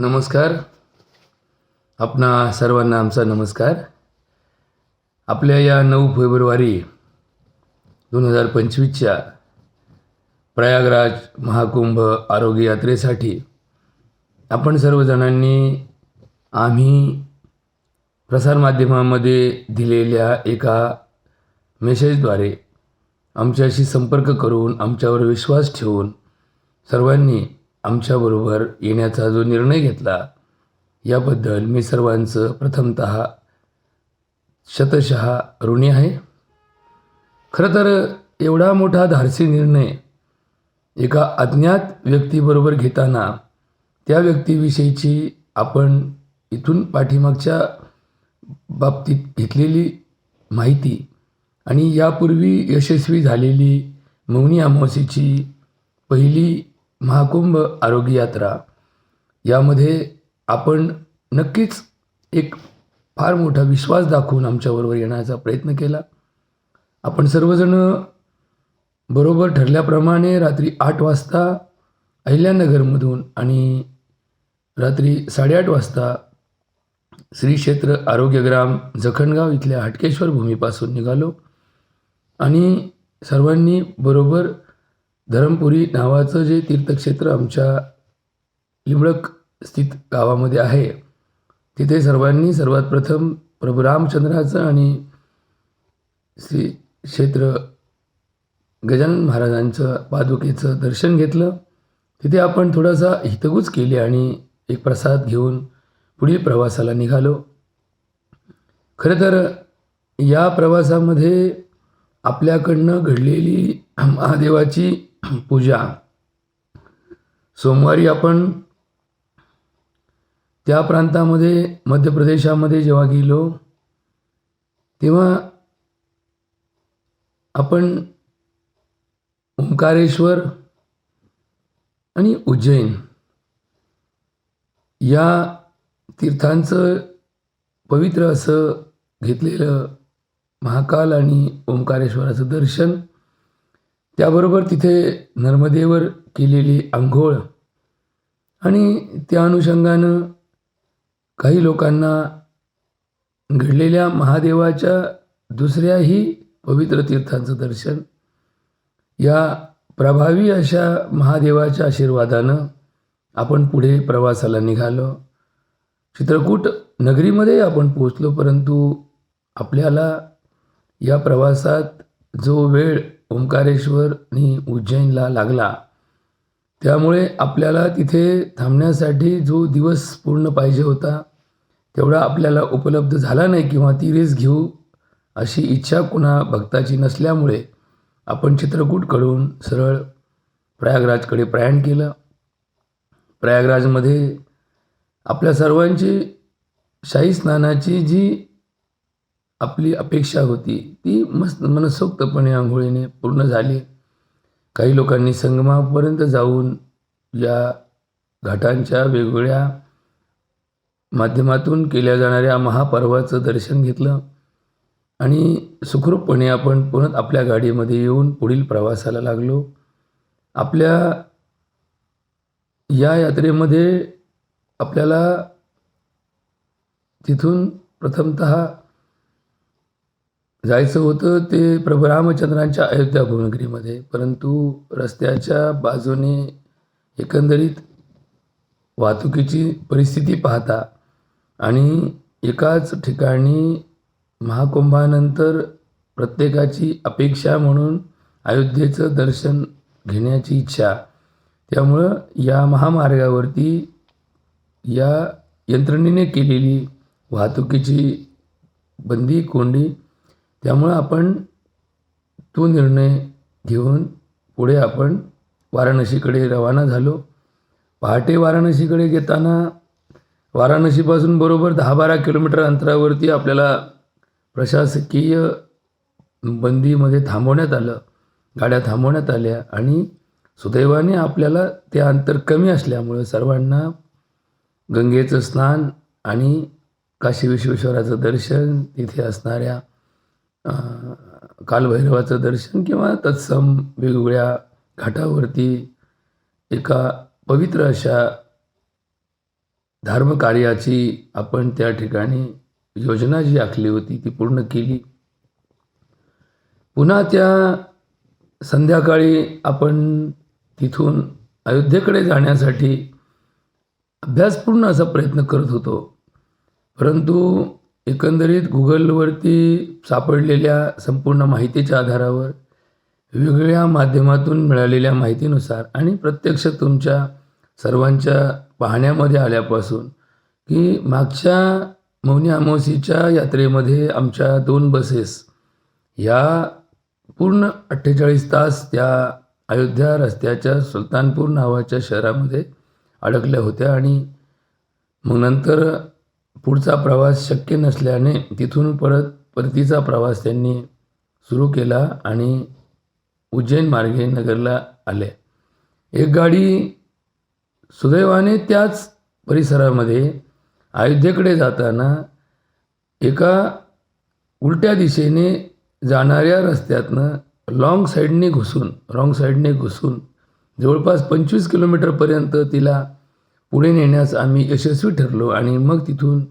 नमस्कार. आपणा सर्वांना आमचा नमस्कार. आपल्या या नऊ फेब्रुवारी दोन हजार पंचवीसच्या प्रयागराज महाकुंभ आरोग्य यात्रेसाठी आपण सर्वजणांनी आम्ही प्रसारमाध्यमामध्ये दिलेल्या एका मेसेजद्वारे आमच्याशी संपर्क करून आमच्यावर विश्वास ठेवून सर्वांनी आमच्याबरोबर येण्याचा जो निर्णय घेतला याबद्दल मी सर्वांचं प्रथमत शतशः ऋणी आहे. खरं तर एवढा मोठा धाडसी निर्णय एका अज्ञात व्यक्तीबरोबर घेताना त्या व्यक्तीविषयीची आपण इथून पाठीमागच्या बाबतीत घेतलेली माहिती आणि यापूर्वी यशस्वी झालेली मौनी अमावस्येची पहिली महाकुंभ आरोग्य यात्रा यामध्ये आपण नक्कीच एक फार मोठा विश्वास दाखवून आमच्याबरोबर येण्याचा प्रयत्न केला. आपण सर्वजण बरोबर ठरल्याप्रमाणे रात्री आठ वाजता अहिल्यानगरमधून आणि रात्री साडेआठ वाजता श्री क्षेत्र आरोग्यग्राम जखणगाव इथल्या हटकेश्वर भूमीपासून निघालो आणि सर्वांनी बरोबर धरमपुरी नावाचं जे तीर्थक्षेत्र आमच्या लिंबळक स्थित गावामध्ये आहे तिथे सर्वांनी सर्वात प्रथम प्रभू रामचंद्राचं आणि श्री क्षेत्र गजानन महाराजांचं पादुकेचं दर्शन घेतलं. तिथे आपण थोडासा हितगुज केली आणि एक प्रसाद घेऊन पुढील प्रवासाला निघालो. खरं तर या प्रवासामध्ये आपल्याकडनं घडलेली महादेवाची पूजा. सोमवारी आपण त्या प्रांतामध्ये मध्य प्रदेशामध्ये जेव्हा गेलो तेव्हा आपण ओंकारेश्वर आणि उज्जैन या तीर्थांचं पवित्र असं घेतलेलं महाकाल आणि ओंकारेश्वराचं दर्शन त्याबरोबर तिथे नर्मदेवर केलेली आंघोळ आणि त्या अनुषंगानं काही लोकांना घडलेल्या महादेवाच्या दुसऱ्याही पवित्र तीर्थांचं दर्शन या प्रभावी अशा महादेवाच्या आशीर्वादानं आपण पुढे प्रवासाला निघालो. चित्रकूट नगरीमध्ये आपण पोचलो परंतु आपल्याला या प्रवासात जो वेळ ओंकारेश्वर आणि उज्जैनला लागला. त्यामुळे आपल्याला तिथे थांबण्यासाठी जो दिवस पूर्ण पाहिजे होता तेवढा आपल्याला उपलब्ध झाला नाही किंवा ती रेस घेऊ अशी इच्छा कुणा भक्ताची नसल्यामुळे आपण चित्रकूटकडून सरळ प्रयागराजकडे प्रयाण केलं. प्रयागराजमध्ये आपल्या सर्वांची शाही स्नानाची जी आपली अपेक्षा होती ती मस्त मनसोक्तपणे आंघोळीने पूर्ण झाली. काही लोकांनी संगमापर्यंत जाऊन या घाटांच्या वेगवेगळ्या माध्यमातून केल्या जाणाऱ्या महापर्वाचं दर्शन घेतलं आणि सुखरूपपणे आपण पुन्हा आपल्या गाडीमध्ये येऊन पुढील प्रवासाला लागलो. आपल्या या यात्रेमध्ये आपल्याला तिथून प्रथमत जायचं होतं ते प्रभू रामचंद्रांच्या अयोध्या भुवनगिरीमध्ये परंतु रस्त्याच्या बाजूने एकंदरीत वाहतुकीची परिस्थिती पाहता आणि एकाच ठिकाणी महाकुंभानंतर प्रत्येकाची अपेक्षा म्हणून अयोध्येचं दर्शन घेण्याची इच्छा त्यामुळं या महामार्गावरती या यंत्रणेने केलेली वाहतुकीची बंदी कोंडी त्यामुळं आपण तो निर्णय घेऊन पुढे आपण वाराणसीकडे रवाना झालो. पहाटे वाराणसीकडे घेताना वाराणसीपासून बरोबर दहा बारा किलोमीटर अंतरावरती आपल्याला प्रशासकीय बंदीमध्ये थांबवण्यात आलं. गाड्या थांबवण्यात आल्या आणि सुदैवाने आपल्याला ते अंतर कमी असल्यामुळं सर्वांना गंगेचं स्नान आणि काशी विश्वेश्वराचं दर्शन तिथे असणाऱ्या कालभैरवाचं दर्शन किंवा तत्सम वेगवेगळ्या घाटावरती एका पवित्र अशा धर्मकार्याची आपण त्या ठिकाणी योजना जी आखली होती ती पूर्ण केली. पुन्हा त्या संध्याकाळी आपण तिथून अयोध्येकडे जाण्यासाठी अभ्यासपूर्ण असा प्रयत्न करत होतो. परंतु एकंदरीत गुगलवरती सापडलेल्या संपूर्ण माहितीच्या आधारावर वेगवेगळ्या माध्यमातून मिळालेल्या माहितीनुसार आणि प्रत्यक्ष तुमच्या सर्वांच्या पाहण्यामध्ये आल्यापासून की मागच्या मौनी अमावसीच्या यात्रेमध्ये आमच्या दोन बसेस या पूर्ण अठ्ठेचाळीस तास त्या अयोध्या रस्त्याच्या सुलतानपूर नावाच्या शहरामध्ये अडकल्या होत्या आणि मग नंतर पुढचा प्रवास शक्य नसल्याने तिथून परत परतीचा प्रवास त्यांनी सुरू केला आणि उज्जैन मार्गे नगरला आले. एक गाडी सुदैवाने त्याच परिसरामध्ये अयोध्येकडे जाताना एका उलट्या दिशेने जाणाऱ्या रस्त्यातनं लाँग साईडने घुसून रॉंग साईडने घुसून जवळपास पंचवीस किलोमीटरपर्यंत तिला पुढे नेण्यास आम्ही यशस्वी ठरलो आणि मग तिथून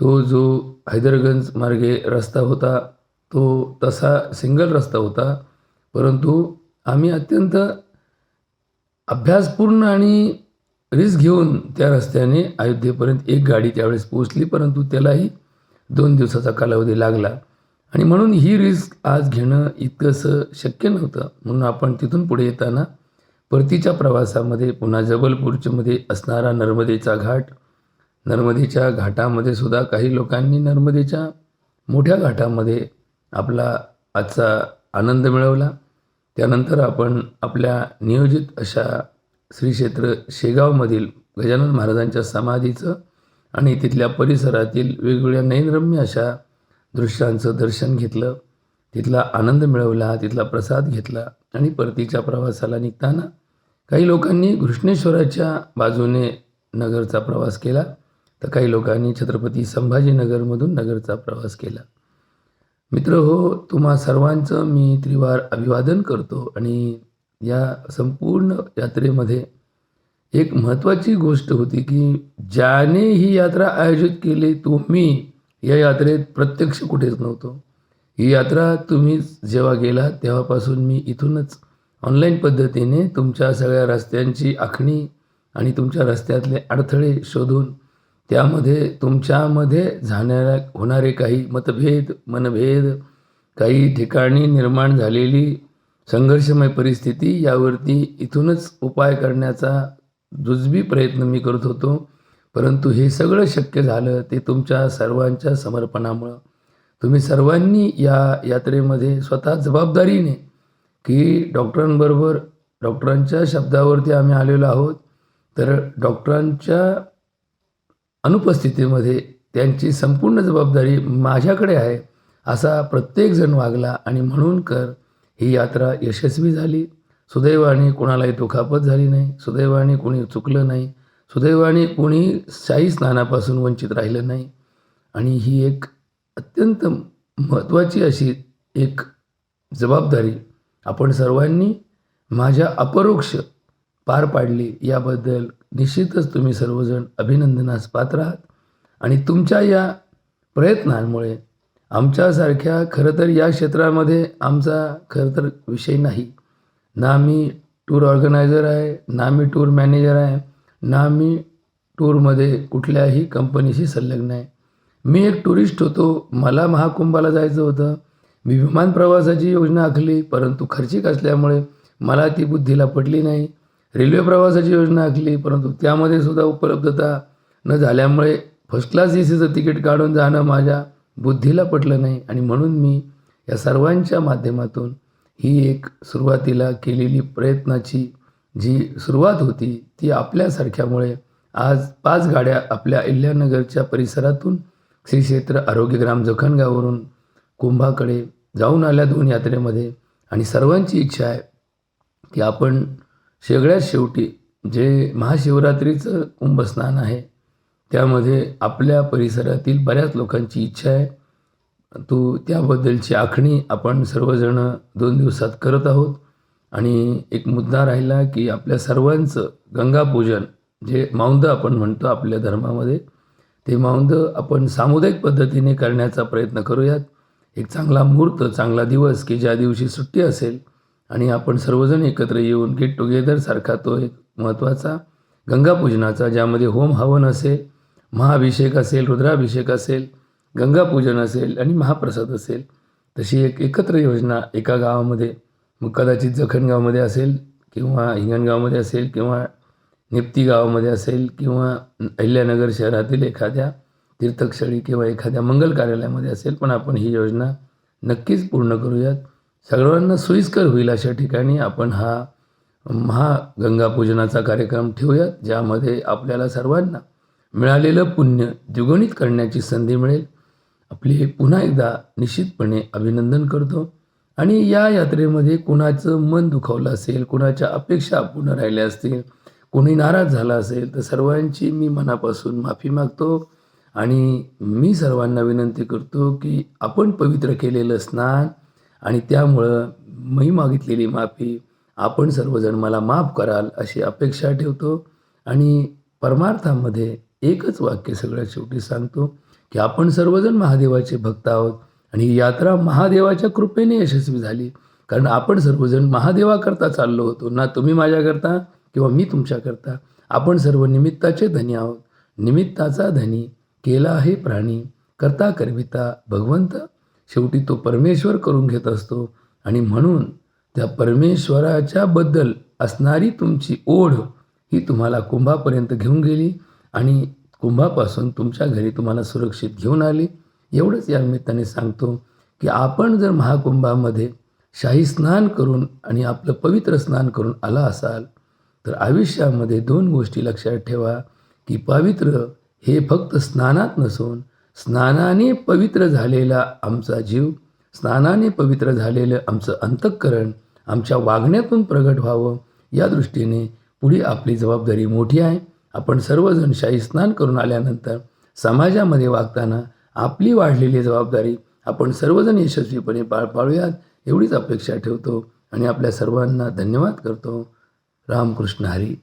तो जो हैदरगंज मार्गे रस्ता होता तो तसा सिंगल रस्ता होता. परंतु आम्ही अत्यंत अभ्यासपूर्ण आणि रिस्क घेऊन त्या रस्त्याने अयोध्येपर्यंत एक गाडी त्यावेळेस पोचली परंतु त्यालाही दोन दिवसाचा कालावधी लागला. आणि म्हणून ही रिस्क आज घेणं इतकंसं शक्य नव्हतं. म्हणून आपण तिथून पुढे येताना परतीच्या प्रवासामध्ये पुन्हा जबलपूरच्यामध्ये असणारा नर्मदेचा घाट. नर्मदेच्या घाटामध्ये सुद्धा काही लोकांनी नर्मदेच्या मोठ्या घाटामध्ये आपला आजचा आनंद मिळवला. त्यानंतर आपण आपल्या नियोजित अशा श्री क्षेत्र शेगावमधील गजानन महाराजांच्या समाधीचं आणि तिथल्या परिसरातील वेगवेगळ्या नयनरम्य अशा दृश्यांचं दर्शन घेतलं. तिथला आनंद मिळवला तिथला प्रसाद घेतला आणि परतीच्या प्रवासाला निघताना काही लोकांनी घृष्णेश्वराच्या बाजूने नगरचा प्रवास केला तर काही लोकांनी छत्रपती संभाजीनगरमधून नगरचा प्रवास केला. मित्र हो तुम्हा सर्वांचं मी त्रिवार अभिवादन करतो आणि या संपूर्ण यात्रेमध्ये एक महत्त्वाची गोष्ट होती की ज्याने ही यात्रा आयोजित केली तो मी या यात्रेत प्रत्यक्ष कुठेच नव्हतो. ही यात्रा तुम्ही जेव्हा गेला तेव्हापासून मी इथूनच ऑनलाईन पद्धतीने तुमच्या सगळ्या रस्त्यांची आखणी आणि तुमच्या रस्त्यातले अडथळे शोधून त्यामध्ये तुमच्यामध्ये जाणाऱ्या होणारे काही मतभेद मनभेद काही ठिकाणी निर्माण झालेली संघर्षमय परिस्थिती यावरती इथूनच उपाय करण्याचा जुजबी प्रयत्न मी करत होतो. परंतु हे सगळं शक्य झालं ते तुमच्या सर्वांच्या समर्पणामुळं. तुम्ही सर्वांनी या यात्रेमध्ये स्वतः जबाबदारीने की डॉक्टरांबरोबर डॉक्टरांच्या शब्दावरती आम्ही आलेलो आहोत तर डॉक्टरांच्या अनुपस्थितीमध्ये त्यांची संपूर्ण जबाबदारी माझ्याकडे आहे असा प्रत्येकजण वागला आणि म्हणून कर ही यात्रा यशस्वी झाली. सुदैवाने कोणालाही दुखापत झाली नाही सुदैवाने कोणी चुकलं नाही सुदैवाने कोणी शाही स्नानापासून वंचित राहिलं नाही. आणि ही एक अत्यंत महत्त्वाची अशी एक जबाबदारी आपण सर्वांनी माझ्या अपरोक्ष पार पाडली. याबद्दल निश्चितच तुम्ही सर्वजण अभिनंदनास पात्र आहात. आणि तुमच्या या प्रयत्नांमुळे आमच्यासारख्या खरं तर या क्षेत्रामध्ये आमचा खरं तर विषय नाही. ना मी टूर ऑर्गनायझर आहे ना मी टूर मॅनेजर आहे ना मी टूरमध्ये कुठल्याही कंपनीशी संलग्न आहे. मी एक टुरिस्ट होतो. मला महाकुंभाला जायचं होतं. मी विमान प्रवासाची योजना आखली परंतु खर्चिक असल्यामुळे मला ती बुद्धीला पडली नाही. रेल्वे प्रवासाची योजना आखली परंतु त्यामध्ये सुद्धा उपलब्धता न झाल्यामुळे फर्स्ट क्लास ए सीचं तिकीट काढून जाणं माझ्या बुद्धीला पटलं नाही. आणि म्हणून मी या सर्वांच्या माध्यमातून ही एक सुरुवातीला केलेली प्रयत्नाची जी सुरुवात होती ती आपल्यासारख्यामुळे आज पाच गाड्या आपल्या अहिल्यानगरच्या परिसरातून श्री क्षेत्र आरोग्यग्राम जखणगाववरून कुंभाकडे जाऊन आल्या दोन यात्रेमध्ये आणि सर्वांची इच्छा आहे की आपण सगळ्यात शेवटी जे महाशिवरात्रीचं कुंभस्नान आहे त्यामध्ये आपल्या परिसरातील बऱ्याच लोकांची इच्छा आहे. तो त्याबद्दलची आखणी आपण सर्वजण दोन दिवसात करत आहोत आणि एक मुद्दा राहिला की आपल्या सर्वांचं गंगापूजन जे मौंद आपण म्हणतो आपल्या धर्मामध्ये ते मौंद आपण सामुदायिक पद्धतीने करण्याचा प्रयत्न करूयात. एक चांगला मुहूर्त चांगला दिवस की ज्या दिवशी सुट्टी असेल आणि आपण सर्वजण एकत्र येऊन गेट टुगेदरसारखा तो एक महत्त्वाचा गंगापूजनाचा ज्यामध्ये होम हवन असेल महाअभिषेक असेल रुद्राभिषेक असेल गंगापूजन असेल आणि महाप्रसाद असेल तशी एक एकत्र योजना एका गावामध्ये मग कदाचित जखणगावमध्ये असेल किंवा हिंगणगावमध्ये असेल किंवा निप्ती गावामध्ये असेल किंवा अहिल्यानगर शहरातील एखाद्या तीर्थक्षळी किंवा एखाद्या मंगल कार्यालयामध्ये असेल पण आपण ही योजना नक्कीच पूर्ण करूयात. सर्वांना सोयीस्कर होईल अशा ठिकाणी आपण हा महागंगापूजनाचा कार्यक्रम ठेवूयात ज्यामध्ये आपल्याला सर्वांना मिळालेलं पुण्य द्विगुणित करण्याची संधी मिळेल. आपले पुन्हा एकदा निश्चितपणे अभिनंदन करतो. आणि या यात्रेमध्ये कुणाचं मन दुखावलं असेल कुणाच्या अपेक्षा पूर्ण राहिल्या असतील कोणी नाराज झाला असेल तर सर्वांची मी मनापासून माफी मागतो आणि मी सर्वांना विनंती करतो की आपण पवित्र केलेलं स्नान आणि त्यामुळं मी मागितलेली माफी आपण सर्वजण मला माफ कराल अशी अपेक्षा ठेवतो आणि परमार्थामध्ये एकच वाक्य सगळ्यात शेवटी सांगतो की आपण सर्वजण महादेवाचे भक्त आहोत आणि ही यात्रा महादेवाच्या कृपेने यशस्वी झाली. कारण आपण सर्वजण महादेवाकरता चाललो होतो. ना तुम्ही माझ्याकरता किंवा मी तुमच्याकरता आपण सर्व निमित्ताचे धनी आहोत. निमित्ताचा धनी केला आहे प्राणी. करता करविता भगवंत. शेवटी तो परमेश्वर करून घेत असतो. आणि म्हणून त्या परमेश्वराच्या बद्दल असणारी तुमची ओढ ही तुम्हाला कुंभापर्यंत घेऊन गेली आणि कुंभापासून तुमच्या घरी तुम्हाला सुरक्षित घेऊन आली. एवढंच या निमित्ताने सांगतो की आपण जर महाकुंभामध्ये शाही स्नान करून आणि आपलं पवित्र स्नान करून आला असाल तर आयुष्यामध्ये दोन गोष्टी लक्षात ठेवा की पवित्र हे फक्त स्नानात नसून स्नानाने पवित्र झालेला आमचा जीव स्नानाने पवित्र झालेलं आमचं अंतःकरण आमच्या वागण्यातून प्रगट व्हावं. या दृष्टीने पुढे आपली जबाबदारी मोठी आहे. आपण सर्वजण शाही स्नान करून आल्यानंतर समाजामध्ये वागताना आपली वाढलेली जबाबदारी आपण सर्वजण यशस्वीपणे पार पाडूयात एवढीच अपेक्षा ठेवतो आणि आपल्या सर्वांना धन्यवाद करतो. रामकृष्ण हरी।